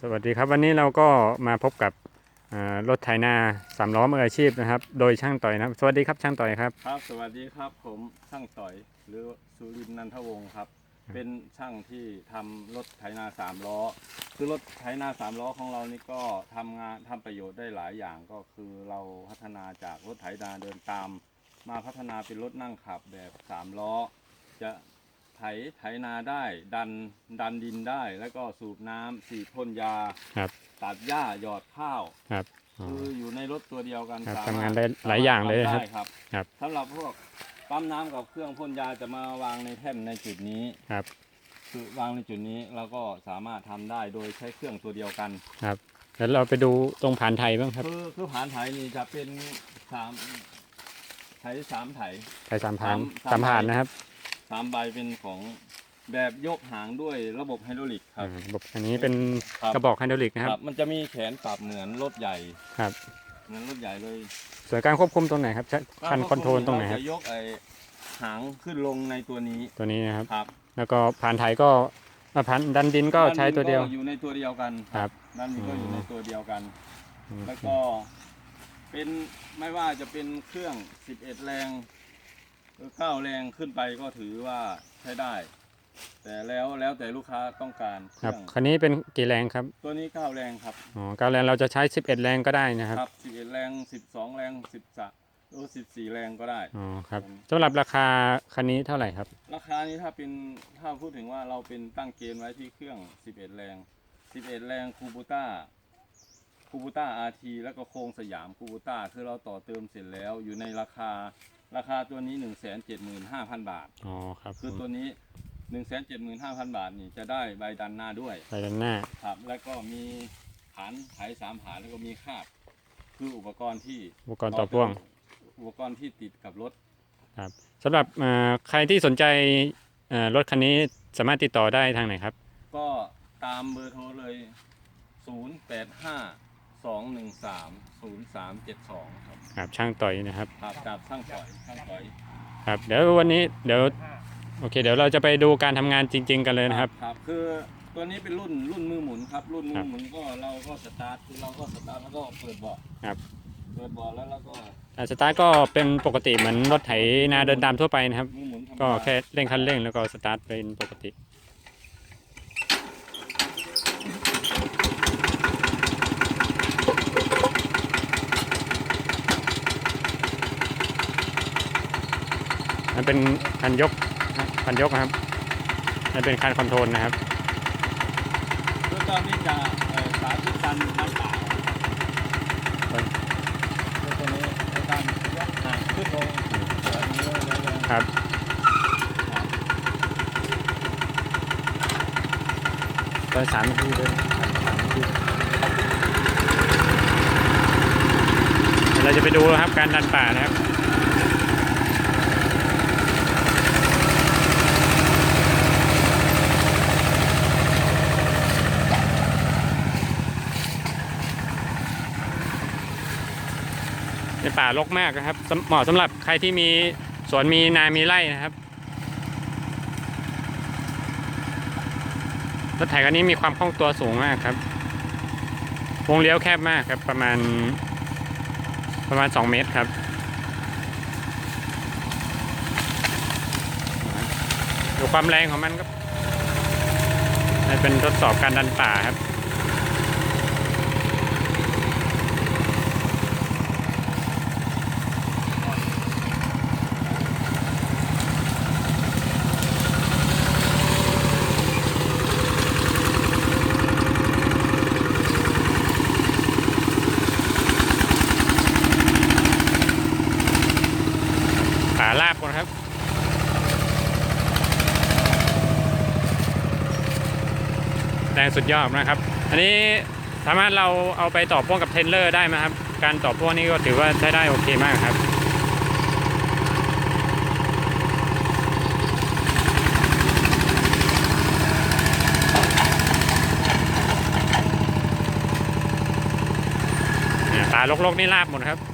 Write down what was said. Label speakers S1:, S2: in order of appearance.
S1: สวัสดีครับวันนี้เราก็มาพบกับรถไถนาสามล้อมืออาชีพนะครับ โดยช่างต่อยนะครับ สวัสดีครับช่างต่อยครับ
S2: ครับ สวัสดีครับผมช่างต่อยหรือสุรินทร์นันทวงศ์ครับ เป็นช่างที่ทำรถไถนาสามล้อ คือรถไถนาสามล้อของเรานี่ก็ทำงานทำประโยชน์ได้หลายอย่างก็คือเราพัฒนาจากรถไถนาเดินตาม มาพัฒนาเป็นรถนั่งขับแบบสามล้อ จะ ไถไถนาได้ ดันดันดินได้ แล้วก็สูบน้ำสีดพ่นยา
S1: ครับ
S2: ตัดหญ้าหยอดข้าว
S1: ครับอ๋อ
S2: คืออยู่ในรถตัวเดียวกัน
S1: ครับ
S2: สมรถ
S1: ทำงานได้หลายอย่างเลยครับ
S2: ได้ครับ
S1: ครับ
S2: สำหรับพวกปั๊มน้ำกับเครื่องพ่นยาจะมาวางในแท่นในจุดนี้
S1: ครับ
S2: คือวางในจุดนี้เราก็สามารถทำได้โดยใช้เครื่องตัวเดียวกัน
S1: ครับแล้วเราไปดูตรงผ่านไทยบ้างครับ
S2: คือคือผานไถนี่จะเป็นสามไถสามไถ
S1: ไทยสามผ่าน
S2: สาม
S1: สามผ่าน
S2: ใบ
S1: นะครับ
S2: สามใบเป็นของแบบยกหางด้วยระบบไฮดรอลิกครับ
S1: อ่าระบบอันนี้เป็น
S2: ครับ
S1: กระบอกไฮดรอลิกนะครับ
S2: ครับ มันจะมีแขนปรับเหมือนรถใหญ่
S1: ครับ
S2: เหมือนรถใหญ่เลย
S1: ส่วนการควบคุมตรงไหนครับคันคอนโทรลตรงไหนครับ
S2: เาจะยกไอหางขึ้นลงในตัวนี้
S1: ตัวนี้นะครับ
S2: ครับ
S1: แล้วก็ผ่านไทยก็อ่าผ่านดันดินก็ใช้ตัวเดียว
S2: ด้านหนึ่งก็อยู่ในตัวเดียวกัน
S1: ครับ
S2: ด้านหนี้ก็อยู่ในตัวเดียวกัน
S1: อืม
S2: แล้วก็เป็นไม่ว่าจะเป็นเครื่อง 11 แรง หรือ9แรงขึ้นไปก็ถือว่าใช้ได้ แต่แล้วแล้วแต่ลูกค้าต้องการเค
S1: ครั
S2: รื่
S1: บ
S2: อง
S1: คันนี้เป็นกี่แรงครับ
S2: ตัวนี้9แรงครับ
S1: อ๋อเก้าแรงเราจะใช้ 11 แรงก็ได้นะครับ
S2: ครับ11แรง12แรง13หรือ14แรงก็ได้
S1: อ๋อครับ
S2: ผม
S1: สำหรับราคาคันนี้เท่าไหร่ครับ
S2: ราคานี้ถ้าเป็นถ้าพูดถึงว่าเราเป็นตั้งเกณฑ์ไว้ที่เครื่อง 11 แรง 11 แรงคูบูต้าคูบูต้าอาทีแล้วก็โครงสยามคูบูต้าคือเราต่อเติมเสร็จแล้วอยู่ในราคา ราคาตัวนี้175,000บาท
S1: อ๋อครับ
S2: คือตัวนี้175,000บาทนี่จะได้ใบดันหน้าด้วย
S1: ไปด้านหน้า
S2: ครับ แล้วก็มีฐานไถสามฐานแล้วก็มีคาบ คืออุปกรณ์ที่
S1: อุปกรณ์ต่อพ่วง
S2: อุปกรณ์ที่ติดกับรถ
S1: ครับสำหรับเอ่อใครที่สนใจเอ่อรถคันนี้สามารถติดต่อได้ทางไหนครับ
S2: ก็ตามเบอร์โทรเลย 0 8 5 2 1 3 0 3 7 2ครับ
S1: ครับช่างต่อยนะครับ
S2: ครับจากช่างต่อยช่างต่อย
S1: ครับเดี๋ยววันนี้เดี๋ยวโอเค เดี๋ยวเราจะไปดูการทำงานจริง ๆ กันเลยนะครับ
S2: ครับ คือตัวนี้เป็นรุ่นรุ่นมือหมุนครับ รุ่นมื
S1: ครั
S2: อบหมุนก็เราก็สตาร์ทคือเราก็สตาร์ทแล้วก็เปิดเบาะ
S1: ครับ
S2: เปิดเบาะแล้วเราก็
S1: อ่าสตาร์ทก็เป็นปกติเหมือนรถไถนาเดินตามทั่วไปนะครับ
S2: มือหมุนธรรมดา
S1: ก็แค่เร่งคันเร่งแล้วก็สตาร์ทเป็นปกติ มันเป็นคันยกคันยกนะครับ มันเป็นคันคอนโทรลนะครับ
S2: คือตอนนี้จะเอ่อสาธิตการน้ำเปล่าคือตัวนี้ในการยกห่างขึ้นลงแบบนี้เลยเลย
S1: ครับตอนสามนาทีเลยครับสามนาทีเดี๋ยวเราจะไปดูนะครับการดันป่านะครับ ในป่ารกมากนะครับเหมาะสำหรับใครที่มีสวนมีนา มีไร่นะครับรถไถคันนี้มีความคล่องตัวสูงมากครับ วงเลี้ยวแคบมากครับ ประมาณ ประมาณ 2 เมตรครับ ดูความแรงของมันครับนี่เป็นทดสอบการดันป่าครับ บก่อนครับแรงสุดยอดนะครับ อันนี้สามารถเราเอาไปต่อพ่วงกับเทรลเลอร์ได้ไหมครับ การต่อพ่วงนี้ก็ถือว่าใช้ได้โอเคมากครับเนี่ยป่ารกๆนี่ลาบหมดครับ